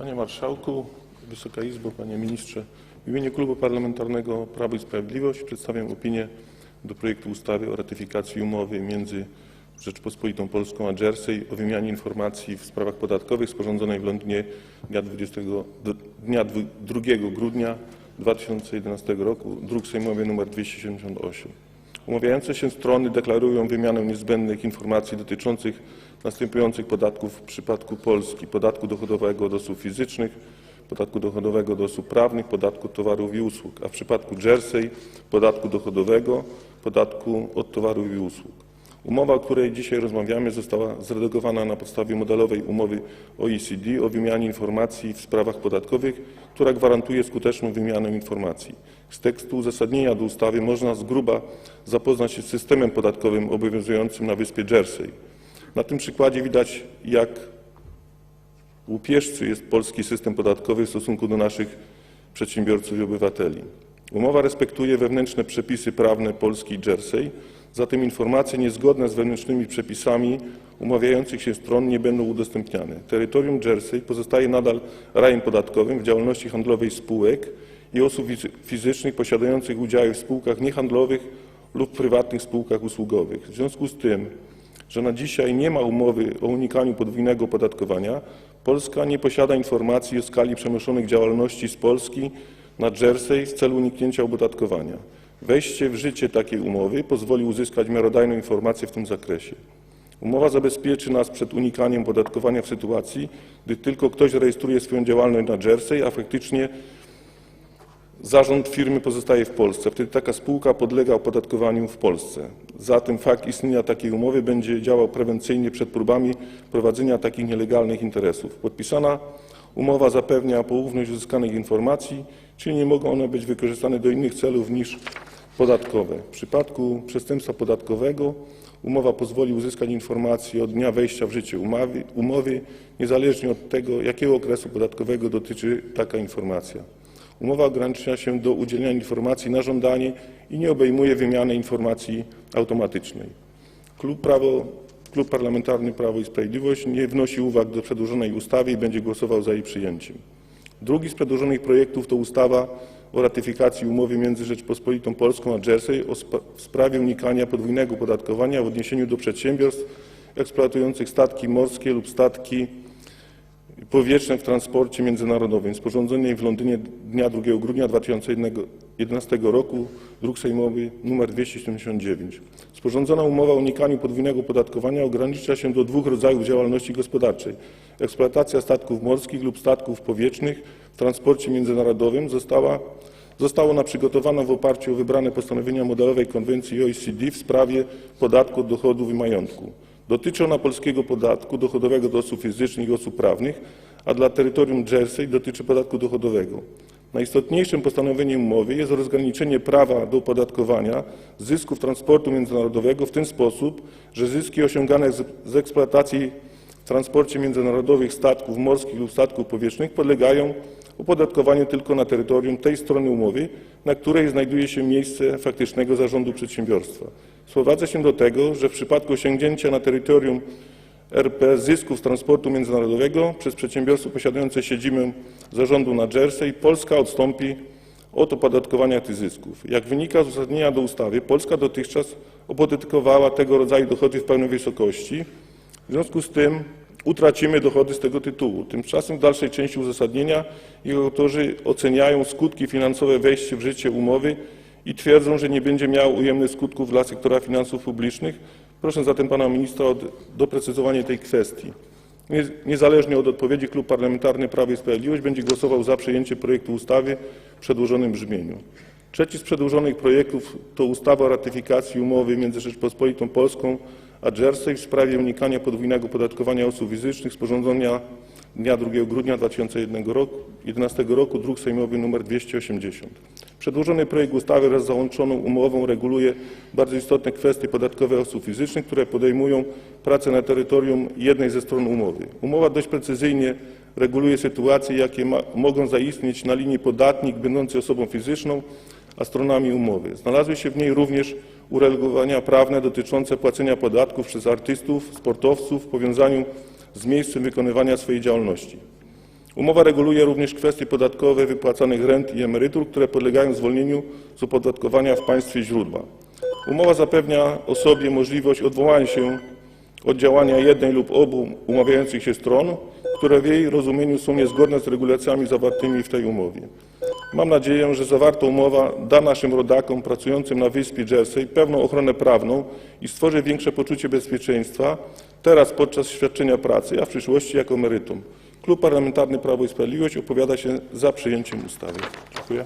Panie Marszałku, Wysoka Izbo, Panie Ministrze. W imieniu Klubu Parlamentarnego Prawo i Sprawiedliwość przedstawiam opinię do projektu ustawy o ratyfikacji umowy między Rzeczpospolitą Polską a Jersey o wymianie informacji w sprawach podatkowych sporządzonej w Londynie dnia, 20, dnia 2 grudnia 2011 roku, druk sejmowy nr 278. Umawiające się strony deklarują wymianę niezbędnych informacji dotyczących następujących podatków w przypadku Polski: podatku dochodowego od osób fizycznych, podatku dochodowego od osób prawnych, podatku od towarów i usług, a w przypadku Jersey podatku dochodowego, podatku od towarów i usług. Umowa, o której dzisiaj rozmawiamy, została zredagowana na podstawie modelowej umowy OECD o wymianie informacji w sprawach podatkowych, która gwarantuje skuteczną wymianę informacji. Z tekstu uzasadnienia do ustawy można z grubsza zapoznać się z systemem podatkowym obowiązującym na wyspie Jersey. Na tym przykładzie widać, jak łupieżczy jest polski system podatkowy w stosunku do naszych przedsiębiorców i obywateli. Umowa respektuje wewnętrzne przepisy prawne Polski i Jersey, zatem informacje niezgodne z wewnętrznymi przepisami umawiających się stron nie będą udostępniane. Terytorium Jersey pozostaje nadal rajem podatkowym w działalności handlowej spółek i osób fizycznych posiadających udziały w spółkach niehandlowych lub prywatnych spółkach usługowych. W związku z tym, że na dzisiaj nie ma umowy o unikaniu podwójnego opodatkowania, Polska nie posiada informacji o skali przenoszonych działalności z Polski na Jersey w celu uniknięcia opodatkowania. Wejście w życie takiej umowy pozwoli uzyskać miarodajną informację w tym zakresie. Umowa zabezpieczy nas przed unikaniem podatkowania w sytuacji, gdy tylko ktoś rejestruje swoją działalność na Jersey, a faktycznie zarząd firmy pozostaje w Polsce. Wtedy taka spółka podlega opodatkowaniu w Polsce. Zatem fakt istnienia takiej umowy będzie działał prewencyjnie przed próbami prowadzenia takich nielegalnych interesów. Podpisana umowa zapewnia poufność uzyskanych informacji, czyli nie mogą one być wykorzystane do innych celów niż podatkowe. W przypadku przestępstwa podatkowego umowa pozwoli uzyskać informacje od dnia wejścia w życie umowy, umowy niezależnie od tego, jakiego okresu podatkowego dotyczy taka informacja. Umowa ogranicza się do udzielenia informacji na żądanie i nie obejmuje wymiany informacji automatycznej. Klub, Prawo, Klub Parlamentarny Prawo i Sprawiedliwość nie wnosi uwag do przedłożonej ustawy i będzie głosował za jej przyjęciem. Drugi z przedłożonych projektów to ustawa o ratyfikacji umowy między Rzeczpospolitą Polską a Jersey w sprawie unikania podwójnego opodatkowania w odniesieniu do przedsiębiorstw eksploatujących statki morskie lub statki powietrzne w transporcie międzynarodowym, sporządzonej w Londynie dnia 2 grudnia 2011 roku, druk sejmowy nr 279. Sporządzona umowa o unikaniu podwójnego opodatkowania ogranicza się do dwóch rodzajów działalności gospodarczej. Eksploatacja statków morskich lub statków powietrznych w transporcie międzynarodowym została została ona przygotowana w oparciu o wybrane postanowienia modelowej konwencji OECD w sprawie podatku od dochodów i majątku. Dotyczy ona polskiego podatku dochodowego do osób fizycznych i osób prawnych, a dla terytorium Jersey dotyczy podatku dochodowego. Najistotniejszym postanowieniem umowy jest rozgraniczenie prawa do opodatkowania zysków transportu międzynarodowego w ten sposób, że zyski osiągane z, eksploatacji transporcie międzynarodowym statków morskich lub statków powietrznych podlegają opodatkowaniu tylko na terytorium tej strony umowy, na której znajduje się miejsce faktycznego zarządu przedsiębiorstwa. Sprowadzę się do tego, że w przypadku osiągnięcia na terytorium RP zysków z transportu międzynarodowego przez przedsiębiorstwo posiadające siedzibę zarządu na Jersey Polska odstąpi od opodatkowania tych zysków. Jak wynika z uzasadnienia do ustawy, Polska dotychczas opodatkowała tego rodzaju dochody w pełnej wysokości. W związku z tym utracimy dochody z tego tytułu. Tymczasem w dalszej części uzasadnienia ich autorzy oceniają skutki finansowe wejścia w życie umowy i twierdzą, że nie będzie miało ujemnych skutków dla sektora finansów publicznych. Proszę zatem pana ministra o doprecyzowanie tej kwestii. Niezależnie od odpowiedzi Klub Parlamentarny Prawo i Sprawiedliwość będzie głosował za przyjęciem projektu ustawy w przedłożonym brzmieniu. Trzeci z przedłożonych projektów to ustawa o ratyfikacji umowy między Rzeczpospolitą Polską a Jersey w sprawie unikania podwójnego opodatkowania osób fizycznych, sporządzenia dnia 2 grudnia 2011 roku, druk sejmowy nr 280. Przedłożony projekt ustawy wraz z załączoną umową reguluje bardzo istotne kwestie podatkowe osób fizycznych, które podejmują pracę na terytorium jednej ze stron umowy. Umowa dość precyzyjnie reguluje sytuacje, jakie ma, mogą zaistnieć na linii podatnik będący osobą fizyczną, a stronami umowy. Znalazły się w niej również uregulowania prawne dotyczące płacenia podatków przez artystów, sportowców w powiązaniu z miejscem wykonywania swojej działalności. Umowa reguluje również kwestie podatkowe wypłacanych rent i emerytur, które podlegają zwolnieniu z opodatkowania w państwie źródła. Umowa zapewnia osobie możliwość odwołania się od działania jednej lub obu umawiających się stron, które w jej rozumieniu są niezgodne z regulacjami zawartymi w tej umowie. Mam nadzieję, że zawarta umowa da naszym rodakom pracującym na wyspie Jersey pewną ochronę prawną i stworzy większe poczucie bezpieczeństwa teraz podczas świadczenia pracy, a w przyszłości jako emerytum. Klub Parlamentarny Prawo i Sprawiedliwość opowiada się za przyjęciem ustawy. Dziękuję.